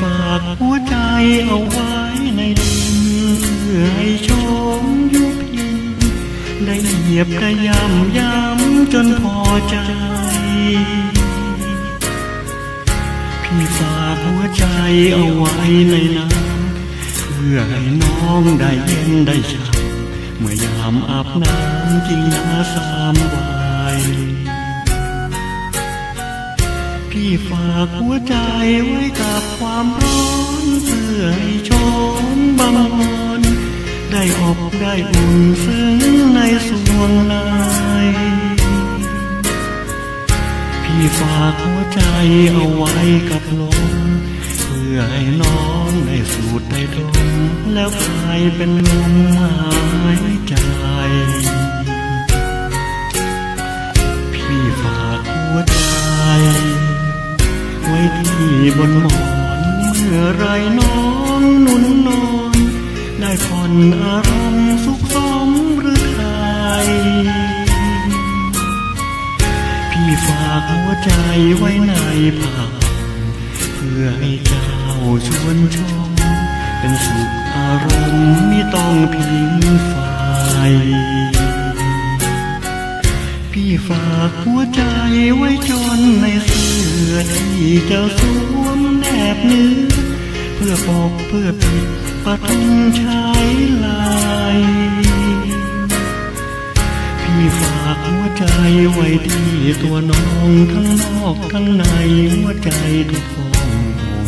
ฝากหัวใจเอาไว้ในดินเพื่อให้ชมยุพินได้เหยียบได้ย่ำย้ำจนพอใจ พี่ฝากหัวใจเอาไว้ในน้ำเพื่อให้น้องได้เย็นได้ฉ่ำเมื่อยามอาบน้ำกินน้าสามวัย พี่ฝากหัวใจไว้กับความร้อนเพื่อให้ชมบังอ่อนได้อบได้อุ่นซึ้งในสวงในพี่ฝากหัวใจเอาไว้กับลมเพื่อให้น้องได้สูดได้ดมแล้วกลายเป็นลมหายใจ บนหมอนเมื่อไรน้องนุ่นนอน ได้ผ่อนอารมณ์สุขสมหรือไทยพี่ฝากหัวใจไว้ในผ้าเพื่อให้เจ้าชวนชม เป็นสุขอารมณ์ไม่ต้องพิงไฟพี่ฝากหัวใจไว้จนใน เสื้อที่เจ้าสวมแนบเนื้อ เพื่อปกเพื่อปิดปะทุงชายลายพี่ฝากหัวใจไว้ที่ตัวน้องทั้งนอกทั้งในหัวใจทุกห้อง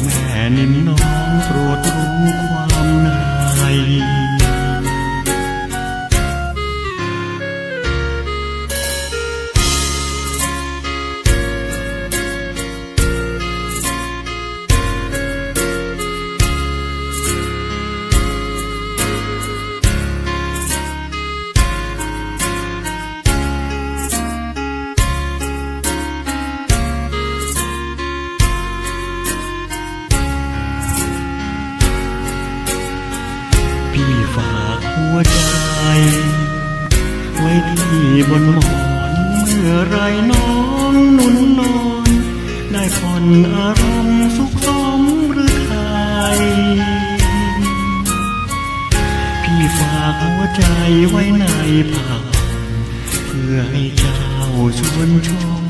แม่นิ่มน้องโปรดรู้ความใน วใจ ไว้ที่บนหมอนเมื่อไรน้องนุ่นนอน ได้ผ่อนอารมณ์สุขสมหรือไทยพี่ฝากหัวใจไว้ในผ้าเพื่อให้เจ้าชวนชม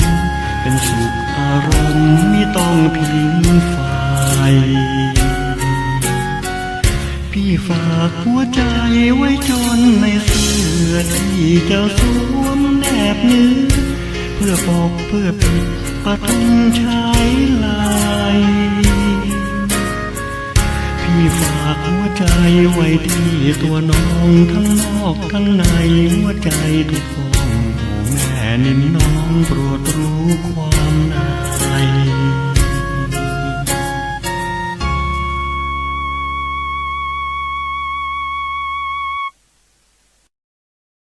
เป็นสุขอารมณ์ไม่ต้องพิง ฝากหัวใจไว้จนในเสื้อที่เจ้าสวมแนบเนื้อเพื่อปกเพื่อปิดปะทุงชายลายพี่ฝากหัวใจไว้ที่ตัวน้องทั้งนอกทั้งในหัวใจทุกห้องแม่นิ่มน้องโปรดรู้